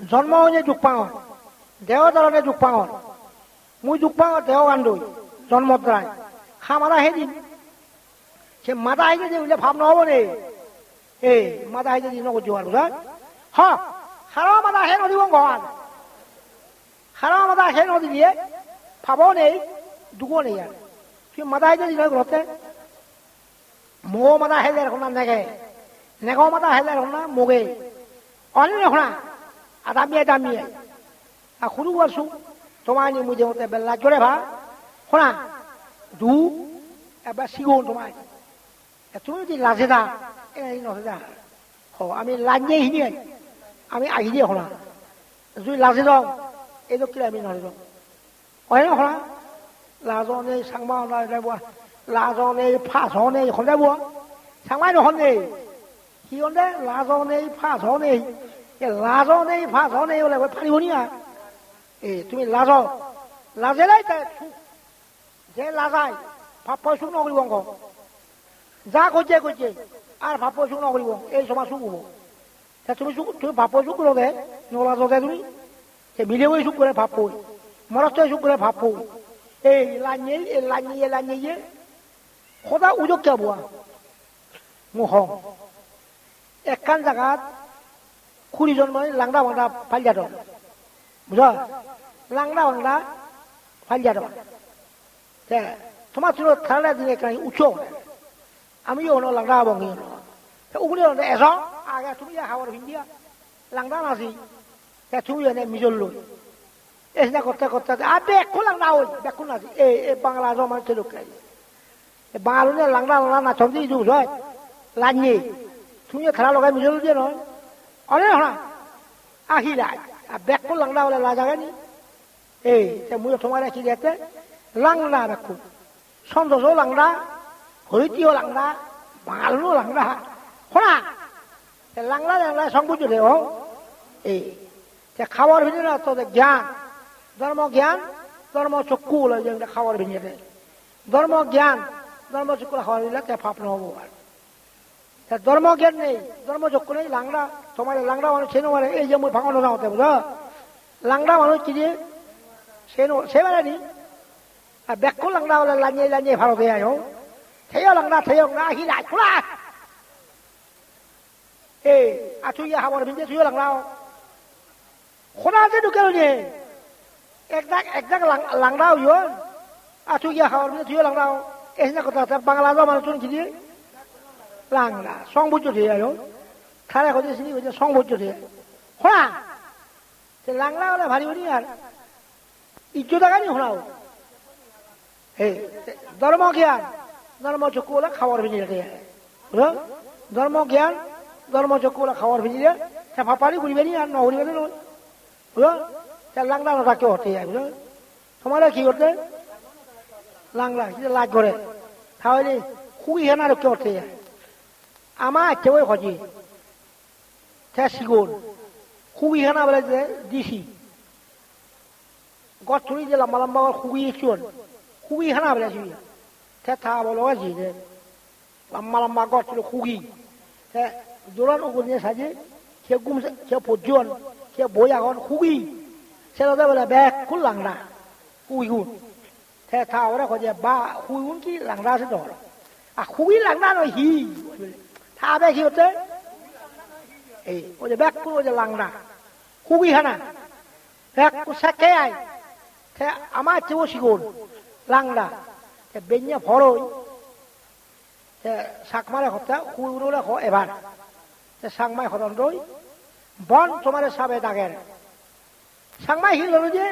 জন্ম হইলে যুগপাঙত দেহ ধরনের যুগপাঙত মুই যুগপাঙত দেহ কান্দই, জন্মত দ্বারাই খামারা সেদিন সে মাদা হয়ে যে উইলে ভাব নহব নে? এ, মাদা যদি নগর আর বুঝা হ? খারাপ মাদা হে নদী ভগবান খারাপ মাদা হে নদী দিয়ে ভাবও নেই দুগো নেই আর তুই মাদা যদি নয় ঘরতে মো মাদা হেলে এখন না নেগে নেগো মাদা হেলে এখন না মোগে। অনেক এখন আর সৰু আছো তোমার নি মুঝে মতে বেলা জোরে ভা শোনা, দু, এবার সিগুন তোমায়। তুমি যদি লাজে দা এই নহে দা। আমি লাজে হিনি আমি আহি দিয়ে শোনা। যদি লাজে দাও, এই তো আমি নহে দাও। হয় না শোনা, লাজনে সাংমা নাই বোৱা লাজনে ফাঁচনে সন্দেহ বোৱা সাংমাই নহনে কি সন্দেহ লাজনে ফাঁচনে লাজনে ফাঁচনে বোলে পাৰিব নি এ, তুমি লাজ লাজেলাই তাই যে লাজাই ভাব পয়সু নকরিব অঙ্ক। যা করছে করছে আর ভাব পয়সু নকরিব এই সময় সুখ হব। তুমি তুমি ভাব পয়সু করো নলাজ দে তুমি। সে মিলে বই সুখ করে ভাব পই মরস্ত সুখ করে ভাব পই এই লাইনে এই লাইনে লাইনে সদা উজক কে বোৱা মুহ। একখান জাগাত খুড়ীজন মানে লাংদা বাংদা ফালিয়া দল বুঝা লাংদা বাংলা ফালিয়া দল তোমার ছিল থানা দিনে কাই উচ্চ আমি হলো লাংদা বঙ্গি উগুলি হলো এস আগে তুমি খাবার ভিন্দিয়া লাংদা নাছি তুমি এনে মিজল লই এসে করতে করতে আর বেকু লাংদা হই বেকু নাছি এই বাংলা জমান ছিল কাই বাঙালি লাংদা লাংদা নাচন দিয়ে দিও হয় তুমি খেলা লগাই মিজল দিয়ে নয় অনেক হনা আহিলা বেকু লাংদা বলে লাজাগে নি এই মুই তোমার রাখি দিতে লাংদা বেকু সন্তোষও লাংদা হরিতিও লাংদা বাঙালও লাংদা শোনা লাংলা লাংলা সং বুঝো দে ও এই খাবার ভিতরে তোদের জ্ঞান। ধর্ম জ্ঞান, ধর্ম চক্ষু যেটা খাবার ভিতরে। ধর্ম জ্ঞান, ধর্ম চক্ষু খাবার দিলে তে ফাপ নহব আর। ধর্ম জ্ঞান নেই, ধর্ম চক্ষু নেই, লাংড়া। তোমার লাংড়া মানুষ সে মারে এই যে মই ভাঙানো যাওয়াতে বুঝো লাংড়া মানুষ কি যে, সে সে বেড়ানি আর ব্যাখ্য লাংড়া বলে লাঞ্জে লাঞ্জে ভারতে আয় থেয় লাংড়া থেয় লাংড়া, আহি লাই খোলা। এ আছু ইয়া হাবর ভিজে থুয় লাংড়া খোলা যে ঢুকে নে একদাক একদাক লাংড়া ইয় আছু ইয়া হাবর ভিজে থুয় লাংড়া এসে কথা বাংলা মানুষ কি দিয়ে লাংড়া সং বুঝছ দিয়ে আয় খারা কথা সিনি বুঝে সং বুঝছ দিয়ে। খোলা সে লাংড়া বলে ভারী ভারী আর ইজ্জত গানি খোলাও ধর্ম জ্ঞান ধর্ম চক্ষু বলে খাবার ভিজিয়ে দেয় বুঝলো ধর্ম জ্ঞান ধর্ম চক্ষু বলে খাবার ভিজিয়ে সে ফাপারি ঘুরিবে নি আর ন ঘুরিবে না বুঝলো সে লাংলা নটা কেউ হতে যায় বুঝলো তোমার কি করতে? লাংলা, কি লাজ করে। তাহলে খুবই হেন আর কেউ হতে যায়। আমার কেউ খজি। সে শিগুন খুবই হেনা বলে যে দিছি। গছ তুলি যে লম্বা লম্বা খুবই চুন খুবই হানা বলে তে থা বলো আছে যে লম্বা লম্বা গছ ছিল তে দোলান ওগুলো নিয়ে সাজে সে গুম সে পর্যন সে বই এখন খুবই সে তো বলে, ব্যাগ খুল লাংড়া? খুবই গুণ। তে থা ওরা খোঁজে বা খুবই গুণ কি লাংড়া আছে দল আর খুবই লাংড়া নয়, হি থা ব্যাগ কি হতে এই ওই যে খুল ওই যে লাংড়া। খুবই হানা। আমার চেয়েও শিগুন লাংড়া। বেঞ্জে ভরই। শাকমারে হত্যা হ, এবার। সাংমাই হরণ রই। বন তোমার সাবে দাগের। সাংমাই হিল যে।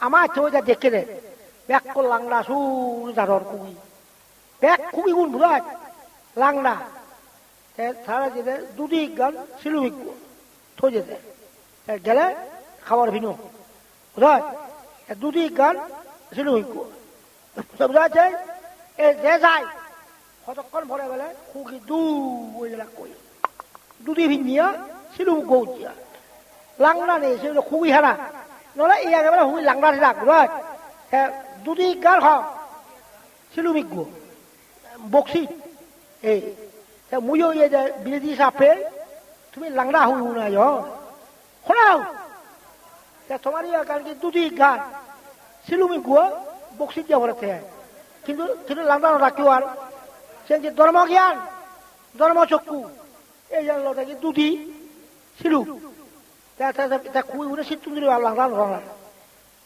আমার চেয়েও যা দেখে রে ব্যাক কর, লাংড়া, সুর যারর কুই ব্যাক খুবই গুণ, বুঝায়। লাংড়া। তারা যেতে দুটি গান সিলুমিক থই যেতে। গেলে খাবার ভিনো। বুঝায় দুটি গান ছিল বুঝা যায় এ যে যায়, কতক্ষণ ভরে গেলে খুকি দু ওইগুলা কই? দুটি ভিনিয়া ছিল গৌচিয়া লাংড়া নেই, সে খুবই হারা নহলে এই একেবারে হুই লাংড়া থাক বুঝায় দুটি গান খাও ছিল বিজ্ঞ বক্সি, এই ইয়ে যে বিলেতি সাপে তুমি লাংড়া হুই উনায় শোনাও তোমার কি দুটি গান সিলুমি গুয়া বক্সি দিয়া কিন্তু কিন্তু লাংড়া রাখিও আর সে যে ধর্ম জ্ঞান ধর্ম চক্ষু এই জানলো কি দুটি সিলু খুই উঠে সিদ্ধুন্দ্রি লাংড়া ধরা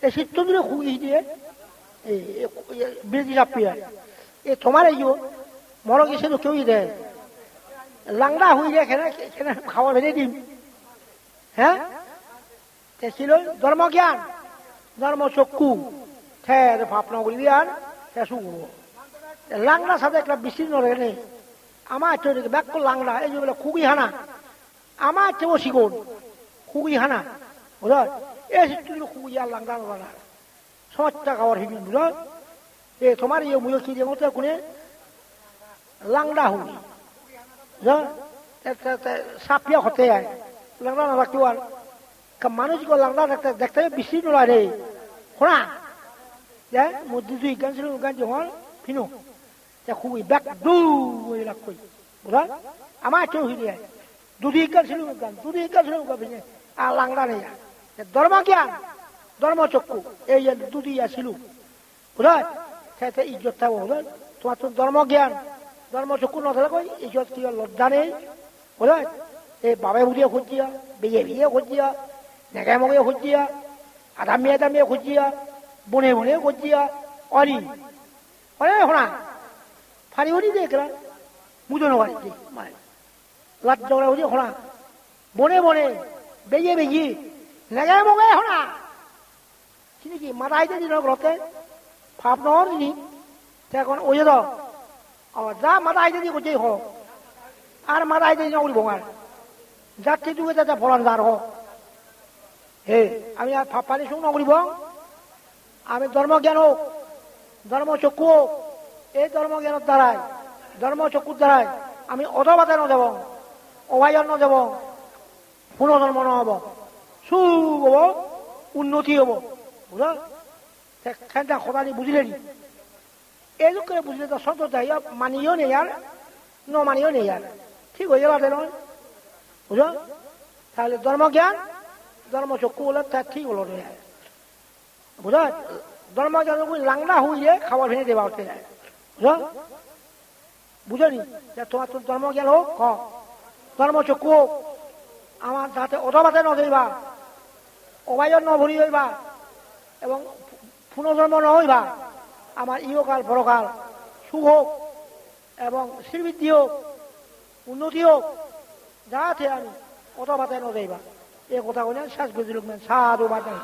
এই সিদ্ধুন্দ্রি খুই দিয়ে এই বিরোধী চাপিয়ে এ তোমার এই মর গেছে তো কেউই দেয় লাংড়া হয়ে যায় খেলে খাওয়া ভেজে দিম। হ্যাঁ? ছিল ধর্মজ্ঞান ধর্ম চক্ষু ঠের ভাবনা করবি আর সে শুভ লাংড়ার সাথে একটা বিচ্ছিন্ন রেখে নেই আমার চোখে ব্যাক লাংড়া, এই যে খুবই হানা আমার চেয়েও শিকন খুবই হানা বুঝল? এই খুবই আর লাংড়া না। সমস্যা খাওয়ার হিবি বুঝল? এ তোমার ইয়ে মুয় কি মতো কোনে লাংড়া হুই। সাপিয়া হতে লাংড়া না রাখিও আর মানুষ গো লাংড়া দেখতে বেশি নয় রে। শোনা? যে মধ্যে দুই গান ছিল গান যখন ফিনো। খুবই ব্যাক দু ওই লাগ কই। বুঝা আমার কেউ হিরে দুদি গান ছিল গান। দুদি গান ছিল গান ফিনে। আর লাংড়া নেই ধর্ম জ্ঞান, ধর্ম চক্ষু, এই দুদি আসিল। বুঝা সেটা ইজ্জত থাকব বুঝা তোমার তো ধর্ম জ্ঞান। ধর্ম চক্ষু নথালে কই ইজ্জত কি লজ্জা নেই? বুঝা এই বাবাই বুঝিয়ে খুঁজিয়া বিয়ে খুঁজিয়া নেগাই মগে খুঁজিয়া আদামিয়া দামিয়া খুঁজিয়া বনে বনে খুঁজিয়া অরি অরে শোনা ফারি হরি দেখলা মুজন বাড়ি মানে জগড়া হচ্ছে শোনা, বনে বনে বেয়ে বেয়ে নেগাই মগে শোনা। মাথা আইতে দিন ঘরতে? ভাব নহর দিনি এখন ওই দ যা মাথা আইতে দিয়ে করছে হ আর মাথা আইতে দিন উড়ি ভঙার যাত্রী যুগে যাতে ফলান যার হ হে, আমি আর পানি শুন নকরিব আমি ধর্মজ্ঞান হোক ধর্ম চক্ষু হোক, এই ধর্মজ্ঞানের দ্বারাই ধর্ম চক্ষুর দ্বারাই আমি অধবাতে নযাব অভাজন নযাব পুনর্জন্ম নহব সুখ হব, উন্নতি হব। বুঝা সেখানটা সদানি বুঝিলে নি এই লোক করে বুঝলে তো সত্য ইয়া মানিও নেই আর, ন মানিও নেই আর। ঠিক হয়ে গেল নয়। বুঝো? তাহলে ধর্মজ্ঞান ধর্ম চক্ষু বলে তা ঠিক হলো রে বুঝা? ধর্মজ্ঞান লাংড়া হইলে খাবার ভেঙে দেওয়া হতে যায় বুঝো বুঝলি যে তোমার তো ধর্মজ্ঞান হোক, ক। ধর্ম চক্ষু হোক, আমার যাতে অধবাতে ন দেবা অবায়ন ন ভরি হইবা, এবং পুনর্জন্ম ন হইবা আমার ইহকাল পরকাল সুখ হোক এবং শ্রীবৃদ্ধি হোক, উন্নতি হোক যাতে আমি কথা বাতায় নজাইবা এ কথা কইলেন শেষ বুঝলুক সাধু বাতায়